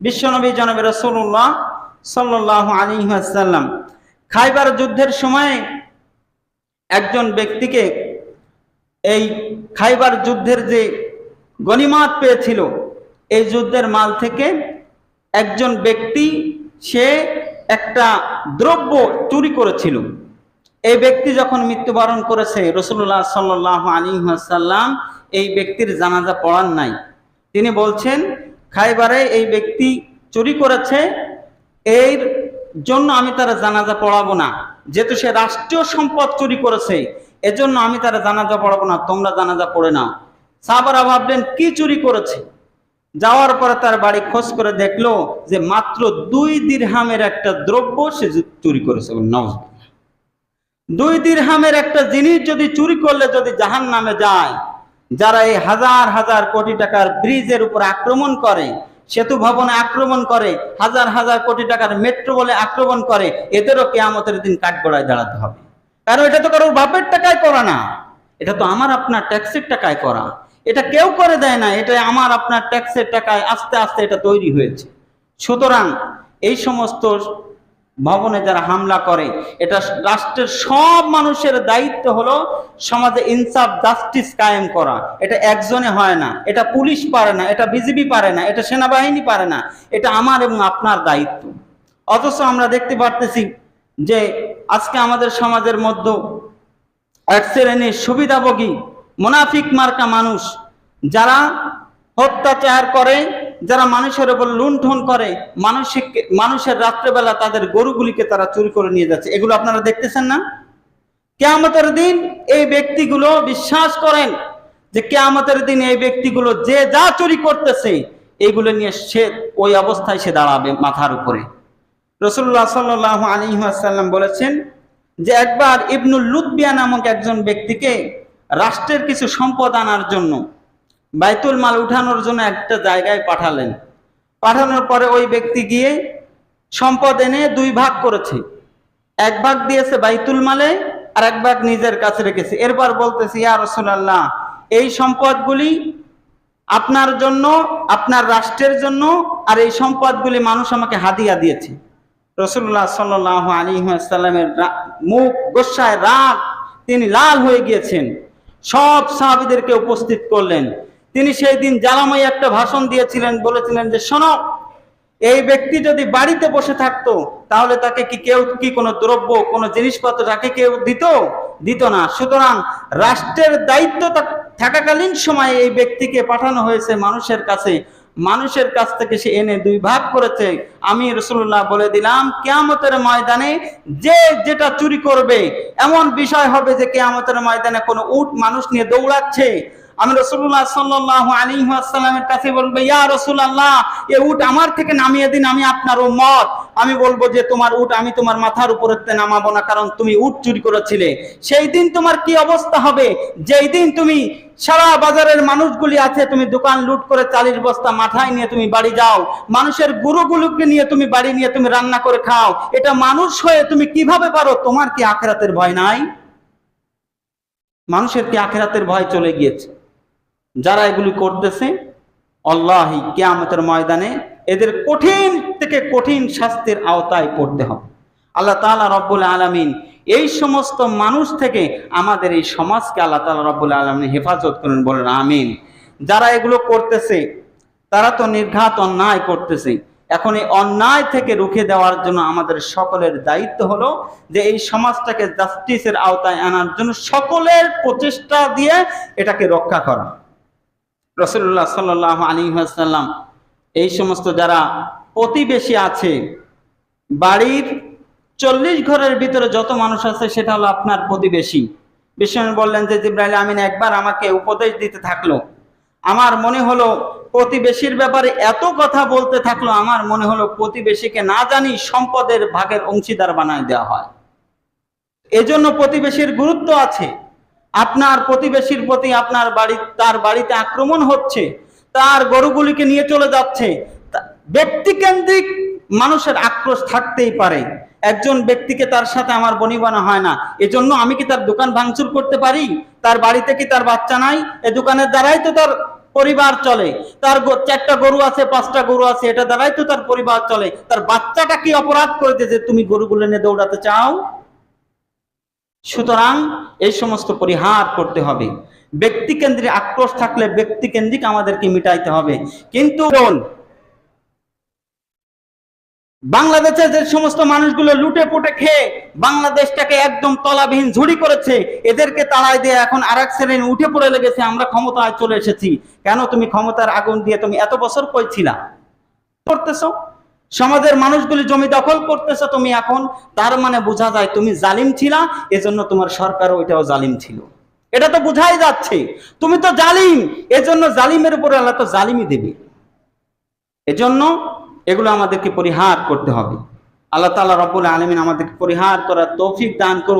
বিশ্বনবী জনবী রসুল্লাহ সাল্লাহ আলী আসাল্লাম খাইবার যুদ্ধের সময় একজন ব্যক্তিকে এই খাইবার যুদ্ধের যে গনিমাত পেয়েছিল, এই যুদ্ধের মাল থেকে একজন ব্যক্তি, সে একটা দ্রব্য চুরি করেছিল। এই ব্যক্তি যখন মৃত্যুবরণ করেছে রসুল্লাহ সাল্লাহ আলী সাল্লাম এই ব্যক্তির জানাজা পড়ান নাই। তিনি বলছেন খাইবারে এই ব্যক্তি চুরি করেছে, এর জন্য আমি তারা জানাজা পড়াবো না। যেহেতু সে রাষ্ট্রীয় সম্পদ চুরি করেছে, এজন্য আমি তারা জানাজা পড়াবো না, তোমরা জানাজা পড়ে নাও। সাহাবারা ভাবলেন, কি চুরি করেছে? যাওয়ার পরে তার বাড়ি খোঁজ করে দেখল যে মাত্র দুই দিরহামের একটা দ্রব্য সে চুরি করেছে দুই দিরহামের একটা জিনিস যদি চুরি করলে যদি জাহান নামে যায় যারা এই হাজার হাজার কোটি টাকার ব্রিজের উপর আক্রমণ করে, সেতু ভবনে আক্রমণ করে, হাজার হাজার কোটি টাকার মেট্রো বলে আক্রমণ করে, এদেরও কেয়ামতের দিন কাঠগড়ায় দাঁড়াতে হবে। কারণ এটা তো কারোর বাপের টাকায় করা না। এটা তো আমার আপনার ট্যাক্সের টাকায় করা। এটা কেউ করে দেয় না, এটা আমার আপনার ট্যাক্সের টাকায় আস্তে আস্তে এটা তৈরি হয়েছে। সুতরাং এই সমস্ত ভবনে যারা হামলা করে, এটা রাষ্ট্রের সব মানুষের দায়িত্ব হলো সমাজে ইনসাফ, জাস্টিস কায়েম করা। এটা একজনে হয় না, এটা পুলিশ পারে না, এটা বিজিবি পারে না, এটা সেনাবাহিনী পারে না, এটা আমার এবং আপনার দায়িত্ব। অথচ আমরা দেখতে পারতেছি যে আজকে আমাদের সমাজের মধ্যে এক শ্রেণির সুবিধাভোগী, মোনাফিক মার্কা মানুষ, যারা অত্যাচার করে যারা মানুষের উপর লুণ্ঠন করে মানসিক মানুষের রাত্রেবেলা তাদের গরুগুলিকে তারা চুরি করে নিয়ে যাচ্ছে। এগুলো আপনারা দেখতেছেন না? কেয়ামতের দিন এই ব্যক্তিগুলো বিশ্বাস করেন যে কেয়ামতের দিন এই ব্যক্তিগুলো যে যা চুরি করতেছে, এইগুলো নিয়ে সে ওই অবস্থায় সে দাঁড়াবে মাথার উপরে। রসুল্লাহ সাল্লাহ আলিহাসাল্লাম বলেছেন যে একবার ইবনুল লুৎবিয়া নামক একজন ব্যক্তিকে রাষ্ট্রের কিছু সম্পদ আনার জন্য বাইতুল মাল উঠানোর জন্য একটা জায়গায় পাঠালেন। পাঠানোর পরে ওই ব্যক্তি গিয়ে সম্পদ এনে দুই ভাগ করেছে। এক ভাগ দিয়েছে বাইতুল মালে, আর এক ভাগ নিজের কাছে রেখেছে। এরপর বলতেছে, ইয়া রসুলাল্লাহ, এই সম্পদগুলি আপনার জন্য, আপনার রাষ্ট্রের জন্য, আর এই সম্পদগুলি মানুষ আমাকে হাদিয়া দিয়েছে। রসুল্লাহ সাল্লাহ আলী সাল্লামের মুখ গোসায় রাগ, তিনি লাল হয়ে গিয়েছেন। সব সাহাবিদেরকে উপস্থিত করলেন। তিনি সেই দিন জ্বালাময় একটা ভাষণ দিয়েছিলেন, বলেছিলেন যে, শোনো, এই ব্যক্তি যদি বাড়িতে বসে থাকতো, তাহলে তাকে কি কেউ, কি কোনো দ্রব্য, কোনো জিনিসপত্র তাকে কেউ দিত? দিত না। সুতরাং রাষ্ট্রের দায়িত্ব থাকাকালীন সময়ে এই ব্যক্তিকে পাঠানো হয়েছে মানুষের কাছে। মানুষের কাছ থেকে সে এনে দুই ভাগ করেছে। আমি রসুল্লাহ বলে দিলাম, কেয়ামতের ময়দানে যে যেটা চুরি করবে, এমন বিষয় হবে যে কেয়ামতের ময়দানে কোনো উট মানুষ নিয়ে দৌড়াচ্ছে। আমি রসুল্লাহ সাল্লাহ আলী আসসালামের কাছে বলব, ইয়া রসুল্লাহ এ উট আমার থেকে নামিয়ে দিন, আমি আপনার ও মত আমি বলব যে, তোমার উট আমি তোমার মাথার উপরে নামাবো না, কারণ তুমি উট চুরি করেছিলে। সেই দিন তোমার কি অবস্থা হবে? যেই দিন তুমি সারা বাজারের মানুষগুলি আছে, তুমি দোকান লুট করে চালির বস্তা মাথায় নিয়ে তুমি বাড়ি যাও। মানুষের গুরুগুলোকে নিয়ে তুমি বাড়ি নিয়ে তুমি রান্না করে খাও। এটা মানুষ হয়ে তুমি কীভাবে পারো? তোমার কি আখেরাতের ভয় নাই? মানুষের কি আখেরাতের ভয় চলে গিয়েছে? যারা এগুলি করতেছে, আল্লাহি কেয়ামতের ময়দানে এদের কঠিন থেকে কঠিন শাস্তির আওতায় পড়তে হবে। আল্লাহ তালা রব্বুল আলমিন এই সমস্ত মানুষ থেকে আমাদের এই সমাজকে আল্লাহ তালা রব্বুল আলমিন হেফাজত করেন, বলেন, আমিন। যারা এগুলো করতেছে, তারা তো নির্ঘাত অন্যায় করতেছে। এখন এই অন্যায় থেকে রুখে দেওয়ার জন্য আমাদের সকলের দায়িত্ব হলো যে এই সমাজটাকে জাস্টিসের আওতায় আনার জন্য সকলের প্রচেষ্টা দিয়ে এটাকে রক্ষা করা। রসুল্লাহ সাল্লাহ আলী সাল্লাম এই সমস্ত যারা প্রতিবেশী আছে, বাড়ির চল্লিশ ঘরের ভিতরে যত মানুষ আছে, সেটা হলো আপনার প্রতিবেশী। বিশ্বনাথ বললেন যে জিব্রাইল আমিন একবার আমাকে উপদেশ দিতে থাকল। আমার মনে হলো প্রতিবেশীর ব্যাপারে এত কথা বলতে থাকল, আমার মনে হলো প্রতিবেশীকে না জানি সম্পদের ভাগের অংশীদার বানায় দেওয়া হয়। এজন্য প্রতিবেশীর গুরুত্ব আছে। আপনার প্রতিবেশীর প্রতি আপনার বাড়ি, তার বাড়িতে আক্রমণ হচ্ছে, তার গরুগুলিকে নিয়ে চলে যাচ্ছে ব্যক্তিকেন্দ্রিক মানুষের আক্রোশ থাকতেই পারে। একজন ব্যক্তিকে তার সাথে আমার বনিবানা হয় না, এজন্য আমি কি তার দোকান ভাঙচুর করতে পারি? তার বাড়িতে কি তার বাচ্চা নাই? এ দোকানের দ্বারাই তো তার পরিবার চলে, তার চারটা গরু আছে, পাঁচটা গরু আছে, এটা দ্বারাই তো তার পরিবার চলে, তার বাচ্চাটা কি অপরাধ করেছে যে তুমি গরুগুলো নিয়ে দৌড়াতে চাও? সুতরাং এই সমস্ত পরিহার করতে হবে। ব্যক্তি কেন্দ্রিক আক্রোশ থাকলে ব্যক্তি কেন্দ্রিক আমাদেরকে মিটাইতে হবে। কিন্তু বাংলাদেশে যে সমস্ত মানুষগুলো লুটে পুটে খেয়ে বাংলাদেশটাকে একদম তলাবিহীন ঝুড়ি করেছে, এদেরকে তাড়াই দিয়ে এখন আর এক শ্রেণি উঠে পড়ে লেগেছে, আমরা ক্ষমতায় চলে এসেছি। কেন তুমি ক্ষমতার আগুন দিয়ে তুমি এত বছর কইছিলা করতেছো? সমাজের মানুষগুলি জমি দখল করতেছে, তুমি এখন তার মানে বোঝা যায় তুমি জালিম ছিলা, এজন্য তোমার সরকার ওইটাও জালিম ছিল। এটা তো বোঝাই যাচ্ছে। তুমি তো জালিম, এজন্য জালিমের উপরে আল্লাহ তো জালিমই দেবে। এজন্য এগুলো আমাদেরকে পরিহার করতে হবে। আল্লাহ তাআলা রব্বুল আলামিন আমাদেরকে পরিহার করার তৌফিক দান করুক।